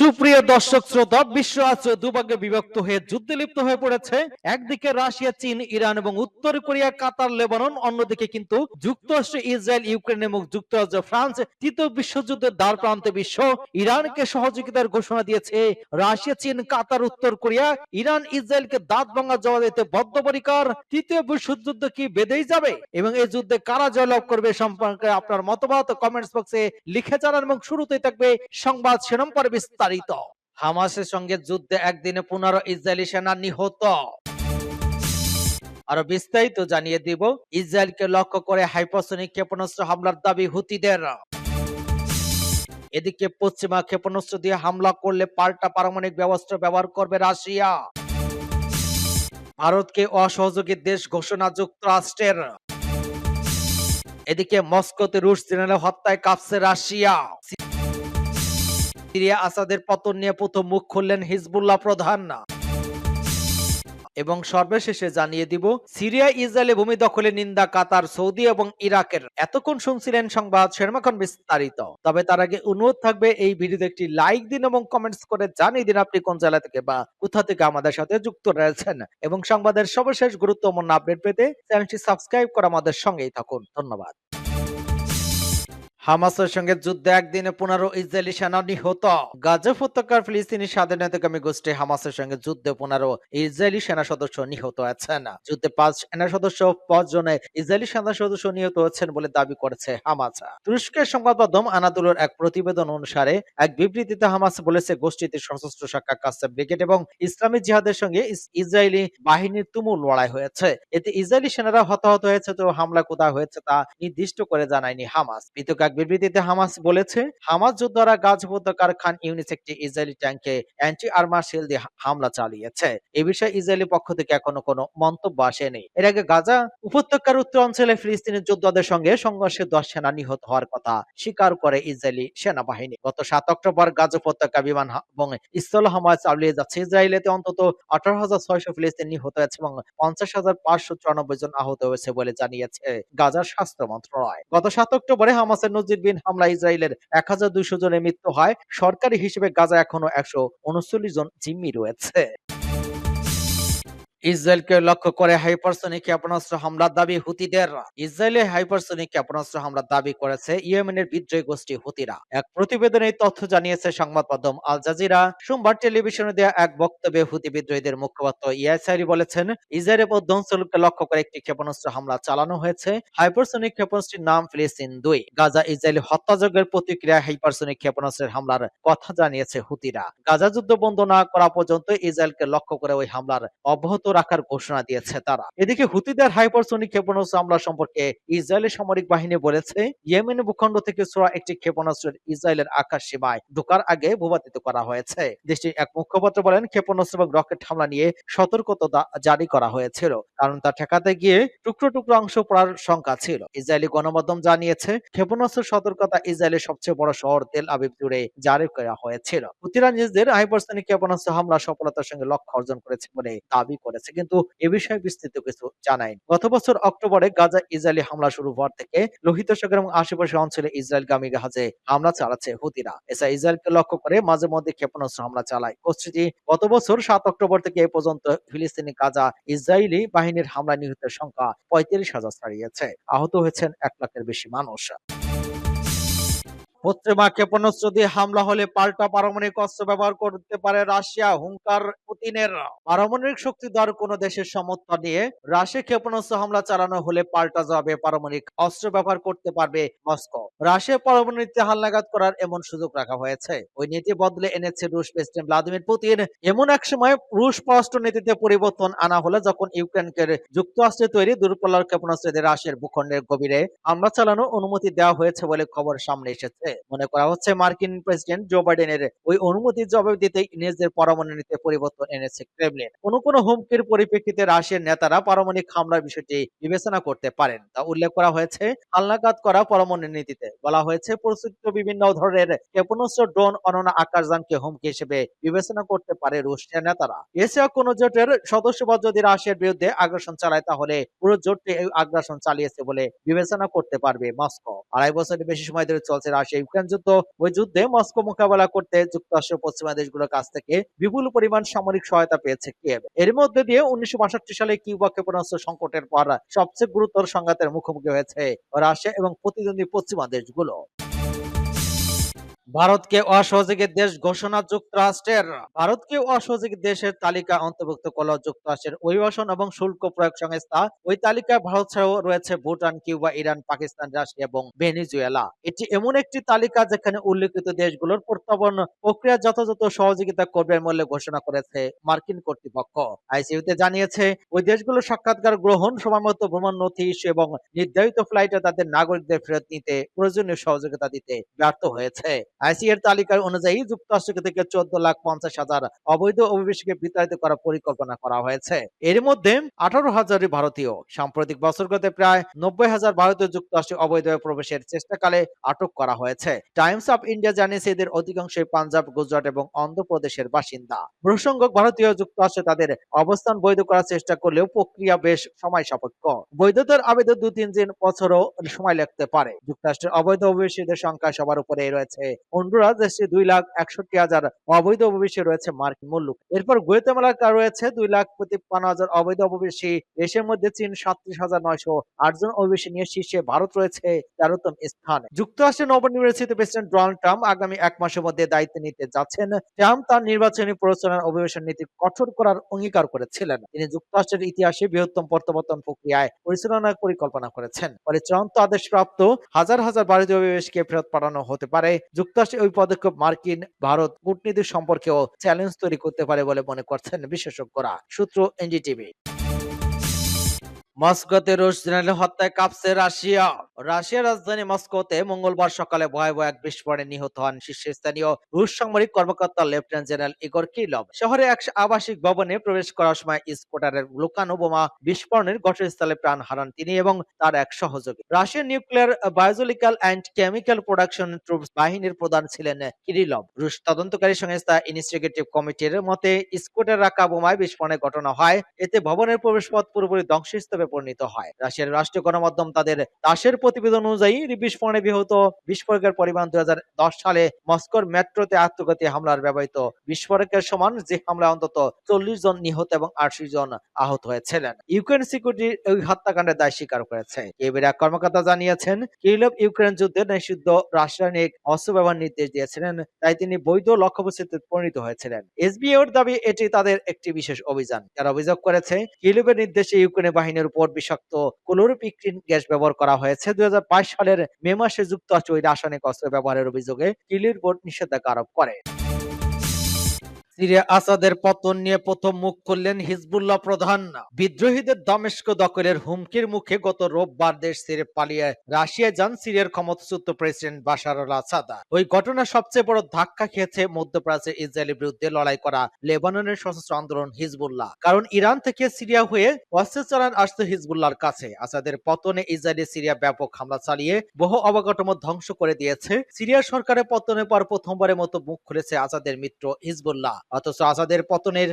সুপ্রিয় দর্শক শ্রোতা, বিশ্ব আজ দুভাগে বিভক্ত হয়ে যুদ্ধে লিপ্ত হয়ে পড়েছে। একদিকে রাশিয়া, চীন, ইরান এবং উত্তর কোরিয়া, কাতার, লেবানন, অন্যদিকে কিন্তু যুক্তরাষ্ট্র, ইসরায়েল, ইউক্রেন এবং যুক্তরাজ্য, ফ্রান্স তৃতীয় বিশ্বযুদ্ধের দ্বার প্রান্তে বিশ্ব ইরানকে সহযোগিতার ঘোষণা দিয়েছে। রাশিয়া, চীন, কাতার, উত্তর কোরিয়া, ইরান, ইসরায়েলকে দাঁত ভাঙা জবাব দিতে বদ্ধপরিকর। তৃতীয় বিশ্বযুদ্ধ কি বেঁধেই যাবে এবং এই যুদ্ধে কারা জয়লাভ করবে সম্পর্কে আপনার মতামত কমেন্টস বক্সে লিখে জানান এবং শুরুতেই থাকবে সংবাদ শিরোনাম পরে বিস্তারিত। হামাসের সঙ্গে যুদ্ধে একদিনে পনেরো ইসরায়েলি সেনা নিহত। আরও বিস্তারিত জানিয়ে দিব, ইসরায়েলকে লক্ষ্য করে হাইপারসনিক ক্ষেপণাস্ত্র হামলার দাবি হুতিদের। এদিকে পশ্চিমা ক্ষেপণাস্ত্র দিয়ে হামলা করলে পাল্টা পারমাণবিক ব্যবস্থা ব্যবহার করবে রাশিয়া। ভারতকে অসহযোগী দেশ ঘোষণা যুক্তরাষ্ট্রের। এদিকে মস্কোতে রুশ জেনারেল হত্যায় কাঁপছে রাশিয়া। সিরিয়া আসাদের পতন নিয়ে প্রথম মুখ খুললেন হিজবুল্লাহ প্রধান। এবং সর্বশেষে জানিয়ে দিব, সিরিয়া ইসরায়েলে ভূমি দখলে নিন্দা কাতার, সৌদি এবং ইরাকের। এতক্ষণ শুনছিলেন সংবাদ সেরমাখন বিস্তারিত। তবে তার আগে অনুরোধ থাকবে, এই ভিডিওতে একটি লাইক দিন এবং কমেন্টস করে জানিয়ে দিন আপনি কোন জেলা থেকে বা কোথা থেকে আমাদের সাথে যুক্ত রয়েছেন। এবং সংবাদের সর্বশেষ গুরুত্বপূর্ণ আপডেট পেতে চ্যানেলটি সাবস্ক্রাইব করে আমাদের সঙ্গেই থাকুন। ধন্যবাদ। হামাসের সঙ্গে যুদ্ধে একদিনে পনেরো ইসরায়েলি সেনা নিহত। গাজা উপত্যকার ফিলিস্তিনি স্বাধীনতাকামী গোষ্ঠী হামাসের সঙ্গে যুদ্ধে পনেরো ইসরায়েলি সেনা সদস্য নিহত আছেন যুদ্ধে পাঁচ সেনা সদস্য, পাঁচ জনে ইসরায়েলি সেনা সদস্য নিহত হয়েছেন বলে দাবি করেছে হামাস। তুরস্কের সংবাদ মাধ্যম আনাদুলের এক প্রতিবেদন অনুসারে, এক বিবৃতিতে হামাস বলেছে গোষ্ঠীতে সশস্ত্র শাখা কাসেম ব্রিগেড এবং ইসলামী জিহাদের সঙ্গে ইস- ইসরায়েলি বাহিনীর তুমুল লড়াই হয়েছে। এতে ইসরায়েলি সেনারা হতাহত হয়েছে তো হামলা কোথায় হয়েছে তা নির্দিষ্ট করে জানায়নি হামাস। পৃথক এক বিবৃতিতে হামাস বলেছে, হামাস যোদ্ধারা গাজ উপত্যকার খান ইউনিস একটি ইসরায়েলি ট্যাঙ্কে অ্যান্টি আর্মার শিল দিয়ে হামলা চালিয়েছে। এ বিষয়ে ইসরায়েলি পক্ষ থেকে এখনও কোনো মন্তব্য আসেনি। এর আগে গাজা উপত্যকার উত্তর অঞ্চলে ফিলিস্তিনি যোদ্ধাদের সঙ্গে সংঘর্ষে দশ সেনা নিহত হওয়ার কথা স্বীকার করে ইসরায়েলি সেনাবাহিনী। গত সাত অক্টোবর গাজ উপত্যকা বিমান এবং স্থল হামলা চালিয়ে যাচ্ছে। ইসরায়েলেতে অন্তত আঠারো হাজার ছয়শো ফিলিস্তিনি নিহত হয়েছে এবং পঞ্চাশ হাজার পাঁচশো চুরানব্বই জন আহত হয়েছে বলে জানিয়েছে গাজার স্বাস্থ্য মন্ত্রণালয়। গত সাত অক্টোবরে হামাসের নজিরবিন হামলা ইসরায়েলের এক হাজার দুইশো জনের মৃত্যু হয়। সরকারি হিসেবে গাজা এখনও একশো উনচল্লিশ জন জিম্মি রয়েছে। ইসরায়েলকে লক্ষ্য করে হাইপারসনিক ক্ষেপণাস্ত্র হামলার দাবি হুতিদের। ইসরায়েলে হাইপারসনিক ক্ষেপণাস্ত্র হামলার দাবি করেছে ইয়েমেনের বিদ্রোহী গোষ্ঠী হুতিরা। এক প্রতিবেদনে তথ্য জানিয়েছে সংবাদ মাধ্যম আল জাজিরা। সোমবার টেলিভিশনে দেওয়া এক বক্তব্যে হুতি বিদ্রোহীদের মুখপাত্র ইয়াসারি বলেছেন, ইসরায়েলের মধ্য অঞ্চলকে লক্ষ্য করে একটি ক্ষেপণাস্ত্র হামলা চালানো হয়েছে। হাইপারসনিক ক্ষেপণাস্ত্রের নাম ফিলিস্তিন দুই। গাজা ইসরায়েলি হত্যাযজ্ঞের প্রতিক্রিয়া হাইপারসনিক ক্ষেপণাস্ত্রের হামলার কথা জানিয়েছে হুতিরা। গাজা যুদ্ধ বন্ধ না করা পর্যন্ত ইসরায়েলকে লক্ষ্য করে ওই হামলার অব্যাহত রাখার ঘোষণা দিয়েছে তারা। এদিকে হুতিদের হাইপারসনিক ক্ষেপণাস্ত্র হামলা সম্পর্কে ইসরায়েলি সামরিক বাহিনী বলেছে, ইয়েমেন ভূখণ্ড থেকে ছোড়া একটি ক্ষেপণাস্ত্র ইসরায়েলের আকাশ সীমায় ঢোকার আগে ভূপাতিত করা হয়েছে। দেশটির এক মুখপাত্র বলেন, ক্ষেপণাস্ত্র এবং রকেট হামলা নিয়ে সতর্কতা জারি করা হয়েছিল, কারণ তা ঠেকাতে গিয়ে টুকরো টুকরো অংশ পড়ার শঙ্কা ছিল। ইসরায়েলি গণমাধ্যম জানিয়েছে ক্ষেপণাস্ত্র সতর্কতা ইসরায়েলের সবচেয়ে বড় শহর তেল আবিব জুড়ে জারি করা হয়েছিল। হুতিরা নিজেদের হাইপারসনিক ক্ষেপণাস্ত্র হামলা সফলতার সঙ্গে লক্ষ্য অর্জন করেছে বলে দাবি করেছে। কিন্তু এ বিষয়ে বিস্তৃত কিছু জানায়নি গত বছর অক্টোবরে গাজা ইসরায়েলি হামলা শুরু হওয়ার থেকে লোহিত সাগর এবং আশেপাশের অঞ্চলে ইসরায়েলগামী জাহাজে হামলা চালাচ্ছে হুতিরা। এছাড়া ইসরায়েলকে লক্ষ্য করে মাঝে মধ্যে ক্ষেপণাস্ত্র হামলা চালায়। গোষ্ঠীটি গত বছর সাত অক্টোবর থেকে এ পর্যন্ত ফিলিস্তিনি গাজা ইসরায়েলি বাহিনীর হামলা নিহতের সংখ্যা পঁয়ত্রিশ হাজার ছাড়িয়েছে। আহত হয়েছেন এক লাখের বেশি মানুষ। পশ্চিমা ক্ষেপণাস্ত্র দিয়ে হামলা হলে পাল্টা পারমাণবিক অস্ত্র ব্যবহার করতে পারে রাশিয়া, হুঙ্কার পুতিনের। পারমাণবিক শক্তি দেওয়ার কোন দেশের সমর্থন নিয়ে রাশিয়া ক্ষেপণাস্ত্র হামলা চালানো হলে পাল্টা জবাবে পারমাণবিক অস্ত্র ব্যবহার করতে পারবে মস্কো। রাশিয়া পারমাণবিক হালনাগাদ করার এমন সুযোগ রাখা হয়েছে। ওই নীতি বদলে এনেছে রুশ প্রেসিডেন্ট ভ্লাদিমির পুতিন। এমন এক সময় রুশ পররাষ্ট্র নীতিতে পরিবর্তন আনা হলে যখন ইউক্রেনকে যুক্তরাষ্ট্রে তৈরি দূরপাল্লার ক্ষেপণাস্ত্র রাশিয়ার ভূখণ্ডের গভীরে হামলা চালানোর অনুমতি দেওয়া হয়েছে বলে খবর সামনে এসেছে। মনে করা হচ্ছে মার্কিন প্রেসিডেন্ট জো বাইডেনের ওই অনুমতির জবাব দিতে নিজেদের পরমাণু নীতিতে পরিবর্তন এনেছে ক্রেমলিন। কোন কোন হুমকির পরিপ্রেক্ষিতে রাশিয়ার নেতারা পারমাণবিক হামলার বিষয়টি বিবেচনা করতে পারেন তা উল্লেখ করা হয়েছে হালনাগাদ করা পরমাণু নীতিতে। বলা হয়েছে, প্রস্তুত বিভিন্ন ধরনের ক্ষেপণাস্ত্র, ড্রোন অননা আকাশযানকে হুমকি হিসেবে বিবেচনা করতে পারে রুশিয়ার নেতারা। এছাড়া কোন জোটের সদস্যপদ যদি রাশিয়ার বিরুদ্ধে আগ্রাসন চালায়, তাহলে পুরো জোটটি এই আগ্রাসন চালিয়েছে বলে বিবেচনা করতে পারবে মস্কো। আড়াই বছরের বেশি সময় ধরে চলছে রাশিয়া ইউক্রেন যুদ্ধ। ওই যুদ্ধে মস্কো মোকাবেলা করতে যুক্তরাষ্ট্র পশ্চিমা দেশগুলোর কাছ থেকে বিপুল পরিমাণ সামরিক সহায়তা পেয়েছে কিয়েভ। এর মধ্যে দিয়ে উনিশশো বাষট্টি সালে কিউবা ক্ষেপণাস্ত্র সংকটের পর সবচেয়ে গুরুতর সংঘাতের মুখোমুখি হয়েছে রাশিয়া এবং প্রতিদ্বন্দ্বী পশ্চিমা দেশগুলো। ভারতকে অসহযোগী দেশ ঘোষণা যুক্তরাষ্ট্রের। ভারতকে অসহযোগী দেশের তালিকা অন্তর্ভুক্ত করল যুক্তরাষ্ট্রের অভিবাসন এবং শুল্ক প্রয়োগ সংস্থা। ওই তালিকায় ভারত ছাড়াও রয়েছে Bhutan, Cuba, Iran, Pakistan, Russia এবং ভেনিজুয়েলা। এটি এমন একটি তালিকা যেখানে উল্লেখিত দেশগুলোর প্রত্যাবর্তন প্রক্রিয়া যথাযথ সহযোগিতা করবে বলে ঘোষণা করেছে মার্কিন কর্তৃপক্ষ। আইসিইউতে জানিয়েছে, ওই দেশগুলোর সাক্ষাৎকার গ্রহণ সময়মতো ভ্রমণ নথি ইস্যু এবং নির্ধারিত ফ্লাইটে তাদের নাগরিকদের ফেরত নিতে প্রয়োজনীয় সহযোগিতা দিতে ব্যর্থ হয়েছে। আইসি এর তালিকা অনুযায়ী যুক্তরাষ্ট্র থেকে চোদ্দ লাখ পঞ্চাশ হাজার অবৈধ অভিবাসীকে বিতাড়িত করার পরিকল্পনা করা হয়েছে। এর মধ্যে আঠারো হাজারই ভারতীয়। সাম্প্রতিক বছরগুলোতে প্রায় নব্বই হাজার ভারতীয় যুক্তরাষ্ট্রে অবৈধভাবে প্রবেশের চেষ্টাকালে আটক করা হয়েছে। টাইমস অফ ইন্ডিয়া জানিয়েছে এদের অধিকাংশই পাঞ্জাব, গুজরাট এবং অন্ধ্রপ্রদেশের বাসিন্দা। প্রসঙ্গক, ভারতীয় যুক্তরাষ্ট্রে তাদের অবস্থান বৈধ করার চেষ্টা করলেও প্রক্রিয়া বেশ সময় সাপেক্ষ বৈধতার আবেদন দু তিন দিন বছরও সময় লাগতে পারে। যুক্তরাষ্ট্রের অবৈধ অভিবাসীদের সংখ্যা সবার উপরে রয়েছে। হন্ডুরাস দেশে দুই লাখ একষট্টি হাজার অবৈধ অভিবাসী রয়েছে মার্কিন মুল্লুক। এরপর গুয়েতেমালা রয়েছে দুই লাখ তিপ্পান্ন হাজার অবৈধ অভিবাসী। দেশের মধ্যে চীন সাতত্রিশ হাজার নয়শো আটজন অভিবাসী নিয়ে শীর্ষে ভারত রয়েছে তেরোতম স্থানে। যুক্তরাষ্ট্রের নবনির্বাচিত প্রেসিডেন্ট ডোনাল্ড ট্রাম্প আগামী এক মাসের মধ্যে দায়িত্ব নিতে যাচ্ছেন। ট্রাম্প তার নির্বাচনী প্রচারণার অভিবাসন নীতি কঠোর করার অঙ্গীকার করেছিলেন। তিনি যুক্তরাষ্ট্রের ইতিহাসে বৃহত্তম প্রত্যাবর্তন প্রক্রিয়ায় পরিচালনার পরিকল্পনা করেছেন। ফলে চূড়ান্ত আদেশপ্রাপ্ত হাজার হাজার ভারতীয় অভিবাসীকে ফেরত পাঠানো হতে পারে। যুক্তরাষ্ট্রের ওই পদক্ষেপ মার্কিন ভারত কূটনীতির সম্পর্কেও চ্যালেঞ্জ তৈরি করতে পারে বলে মনে করছেন বিশেষজ্ঞরা। সূত্র এনডিটিভি। মস্কোতে রুশ জেনারেল হত্যায় কাঁপছে রাশিয়া। রাশিয়ার রাজধানী মস্কোতে মঙ্গলবার সকালে ভয়াবহ এক বিস্ফোরণে নিহত হন শীর্ষস্থানীয় রুশ সামরিক কর্মকর্তা লেফটেন্যান্ট জেনারেল ইগর কিলভ শহরে এক আবাসিক ভবনে প্রবেশ করার সময় স্কোটারের লুকানো বোমা বিস্ফোরণের ঘটনাস্থলে প্রাণ হারান তিনি এবং তার এক সহযোগী। রাশিয়ার nuclear, biological and chemical production troops বাহিনীর প্রধান ছিলেন কিরিলভ। রুশ তদন্তকারী সংস্থা ইনভেস্টিগেটিভ কমিটির মতে স্কোটার রাখা বোমায় বিস্ফোরণের ঘটনা হয়। এতে ভবনের প্রবেশপথ পুরোপুরি ধ্বংসস্তূপে পরিণত হয়। রাশিয়ার রাষ্ট্রীয় গণমাধ্যম তাদের দাসের প্রতিবেদন অনুযায়ী বিস্ফোরণে বিহত বিস্ফোরকের পরিমাণ দুই সালে মস্কোর মেট্রোতে আত্মঘাতী হামলার ব্যবহৃত বিস্ফোরকের সমান যে হামলায় অন্তত চল্লিশ জন নিহত এবং আশি জন আহত হয়েছিলেন। ইউক্রেন সিকিউরিটি ওই হত্যাকাণ্ডের দায় স্বীকার করেছে। কেবির এক কর্মকর্তা জানিয়েছেন কিলভ ইউক্রেন যুদ্ধে নিষিদ্ধ রাসায়নিক অস্ত্র ব্যবহার নির্দেশ দিয়েছিলেন, তাই তিনি বৈধ লক্ষ্যবস্তুতে পরিণত হয়েছিলেন। এসবিওর দাবি, এটি তাদের একটি বিশেষ অভিযান। যারা অভিযোগ করেছে কিলভের নির্দেশে ইউক্রেনের বাহিনীর উপর বিষাক্ত ক্লোরোপিক্রিন গ্যাস ব্যবহার করা হয়েছে। দুই হাজার পাঁচ সালের মে মাসে যুক্তরাষ্ট্র ওই রাসায়নিক অস্ত্র ব্যবহারের অভিযোগে কিলির বোর্ড নিষেধাজ্ঞা আরোপ করে। সিরিয়া আসাদের পতন নিয়ে প্রথম মুখ খুললেন হিজবুল্লাহ প্রধান। বিদ্রোহীদের দামেস্ক দখলের হুমকির মুখে গত রোববার দেশ ছেড়ে পালিয়ে রাশিয়ায় যান সিরিয়ার ক্ষমতাচ্যুত প্রেসিডেন্ট বাশার আল আসাদ। ওই ঘটনা সবচেয়ে বড় ধাক্কা খেয়েছে মধ্যপ্রাচ্যে ইসরায়েলের বিরুদ্ধে লড়াই করা লেবাননের সশস্ত্র আন্দোলন হিজবুল্লাহ। কারণ ইরান থেকে সিরিয়া হয়ে অস্ত্র চালান আসতো হিজবুল্লাহর কাছে। আসাদের পতনে ইসরায়েলি সিরিয়া ব্যাপক হামলা চালিয়ে বহু অবকাঠামো ধ্বংস করে দিয়েছে। সিরিয়া সরকারের পতনের পর প্রথমবারের মতো মুখ খুলেছে আসাদের মিত্র হিজবুল্লাহ। অথচ আসাদের পতনের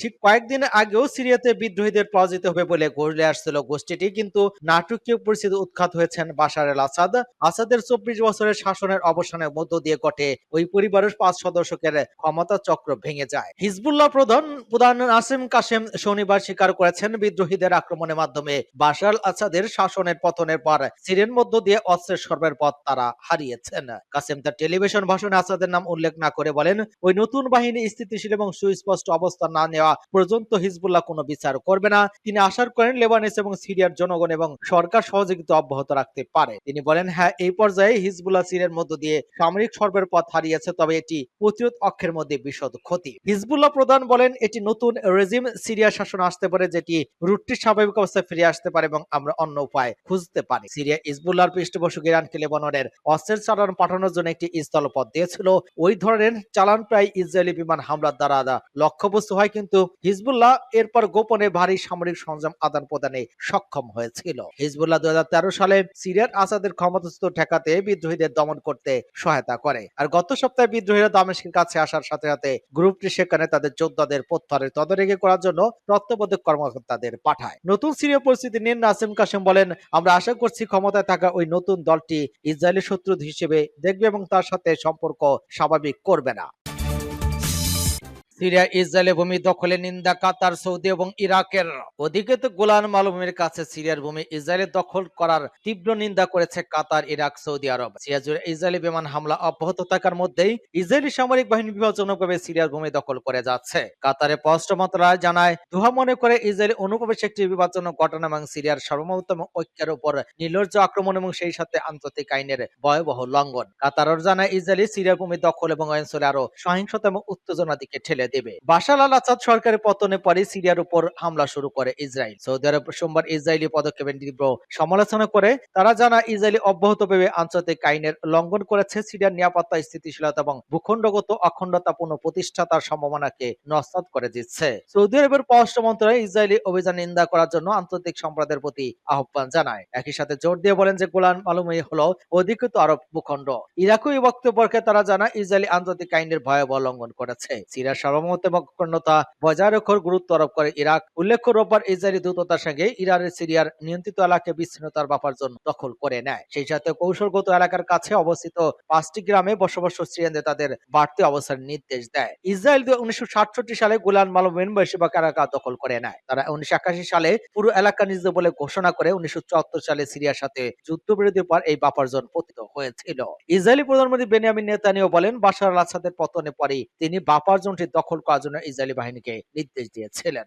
ঠিক কয়েকদিন আগেও সিরিয়াতে বিদ্রোহীদের পরাজিত হবে বলে গড়লে আসছিল গোষ্ঠীটি, কিন্তু নাটকীয় পরিস্থিতি উৎখাত হয়েছেন বাশার আল আসাদ। আসাদের চব্বিশ বছরের শাসনের অবসানের মধ্য দিয়ে ঘটে ওই পরিবারের পাঁচ সদস্যকের ক্ষমতা চক্র ভেঙে যায়। হিজবুল্লাহ প্রধান প্রধান নাসিম কাসেম শনিবার স্বীকার করেছেন বিদ্রোহীদের আক্রমণের মাধ্যমে বাশার আসাদের শাসনের পতনের পর সিরিয়ার মধ্য দিয়ে অস্ত্রের সর্বের পথ তারা হারিয়েছেন। কাসেম তার টেলিভিশন ভাষণে আসাদের নাম উল্লেখ না করে বলেন, ওই নতুন বাহিনী স্থিতিশীল এবং সুস্পষ্ট অবস্থান না নেওয়া পর্যন্ত হিজবুল্লাহ কোনো বিচার করবে না। তিনি আশা করেন লেবানিস এবং সিরিয়ার জনগণ এবং সরকার সহযোগিতা অব্যাহত রাখতে পারে। তিনি বলেন হ্যাঁ এই পর্যায়ে হিজবুল্লাহ সিরিয়ার মধ্য দিয়ে সামরিক সর্বের পথ হারিয়েছে, তবে এটি প্রতিরোধ অক্ষের মধ্যে বিশদ ক্ষতি। হিজবুল্লাহ প্রধান বলেন, এটি নতুন রেজিম সিরিয়া শাসন আসতে পারে, যেটি রুটটি স্বাভাবিক অবস্থায় ফিরে আসতে পারে এবং আমরা অন্য উপায় খুঁজতে পারি। সিরিয়া ইসবুল্লাহর পৃষ্ঠপোষক ইরানকে লেবাননের অস্ত্রের চালান পাঠানোর জন্য একটি স্থলপথ দিয়েছিল। ওই ধরনের চালান প্রায় ইসরায়েলি বিমান হামলা হামলার দ্বারা লক্ষ্যবস্তু হয় কিন্তু হিজবুল্লাহ এরপর গোপনে ভারী সামরিক সরঞ্জাম আদান প্রদানে সক্ষম হয়েছিল। হিজবুল্লাহ দুই সালে সিরিয়ার আসাদের ক্ষমতাচ্যুত ঠেকাতে বিদ্রোহীদের দমন করতে সহায়তা করে। আর গত সপ্তাহে বিদ্রোহীরা দামেস্কের কাছে আসার সাথে সাথে গ্রুপটি সেখানে তাদের যোদ্ধাদের প্রত্যাহারের তদারকি করার জন্য তত্ত্বাবধায়ক কর্মকর্তাদের পাঠায়। নতুন সিরিয়া পরিস্থিতি নিয়ে নাসিম কাসেম বলেন, আমরা আশা করছি ক্ষমতায় থাকা ওই নতুন দলটি ইসরায়েলি শত্রু হিসেবে দেখবে এবং তার সাথে সম্পর্ক স্বাভাবিক করবে না। সিরিয়া, ইসরায়েলের ভূমি দখলে, নিন্দা কাতার, সৌদি এবং ইরাকের। ওদিকে তো গোলান মালভূমির কাছে সিরিয়ার ভূমি ইসরায়েলের দখল করার তীব্র নিন্দা করেছে Qatar, Iraq, Saudi Arab. Syria জুড়ে ইসরায়েলি বিমান হামলা অব্যাহত থাকার মধ্যেই ইসরায়েলি সামরিক বাহিনী বিপজ্জনকভাবে সিরিয়ার ভূমি দখল করে যাচ্ছে। কাতারে পররাষ্ট্র মন্ত্রণালয় জানায়, দুহা মনে করে ইসরায়েলি অনুপ্রবেশ একটি বিপজ্জনক ঘটনা এবং সিরিয়ার এবং ঐক্যের উপর নির্লজ্জ আক্রমণ এবং সেই সাথে আন্তর্জাতিক আইনের ভয়াবহ লঙ্ঘন। কাতারও জানায়, ইসরায়েলি সিরিয়ার ভূমি দখল এবং অঞ্চলে আরও সহিংসতা এবং উত্তেজনা দিকে ঠেলে দেবে। বাশার আল আসাদ সরকারের পতনের পরে সিরিয়ার উপর হামলা শুরু করে ইসরায়েল। সৌদি আরব সোমবার ইসরায়েলি পদক্ষেপের তীব্র সমালোচনা করে তারা জানা ইসরায়েলি অব্যাহতভাবে আন্তর্জাতিক আইনের লঙ্ঘন করেছে সিরিয়ার নিরাপত্তা, স্থিতিশীলতা এবং ভূখণ্ডগত অখণ্ডতা পুনঃ প্রতিষ্ঠা তার সম্ভাবনাকে নস্বাত করে দিচ্ছে। সৌদি আরবের পররাষ্ট্র মন্ত্রণালয় ইসরায়েলি অভিযান নিন্দা করার জন্য আন্তর্জাতিক সম্প্রদায়ের প্রতি আহ্বান জানায়। একই সাথে জোর দিয়ে বলেন যে, গোলান মালুমি হলো অধিকৃত আরব ভূখণ্ড। ইরাকই বক্তব্যকে তারা জানা ইসরায়েলি আন্তর্জাতিক আইনের ভয়াবহ লঙ্ঘন করেছে। সিরিয়ার বজায় রাখার গুরুত্ব আরোপ করে ইরাক। উল্লেখ্য, রোববার ইসরায়েলি সঙ্গে ইরানের সিরিয়ার নিয়ন্ত্রিত এলাকায় বিচ্ছিন্নতার ব্যাপার জন্য দখল করে নেয়। সেই সাথে কৌশলগত এলাকার কাছে অবস্থিত পাঁচটি গ্রামে বসবাস সিরিয়ানদের তাদের বাড়তি নির্দেশ দেয়। ইসরায়েল উনিশশো সালে গোলান মালভূমির বেশিরভাগ এলাকা দখল করে নেয়। তারা উনিশশো একাশি সালে পুরো এলাকা নিজেদের বলে ঘোষণা করে উনিশশো চুয়াত্তর সালে সিরিয়ার সাথে যুদ্ধবিরতির পর এই বাপারজন পতিত হয়েছিল। ইসরায়েলি প্রধানমন্ত্রী বেনিয়ামিন নেতানিও বলেন, বাশার আল আসাদের পতনের পরে তিনি বাপার জোনটি দখল করার জন্য ইসরায়েলি বাহিনীকে নির্দেশ দিয়েছিলেন।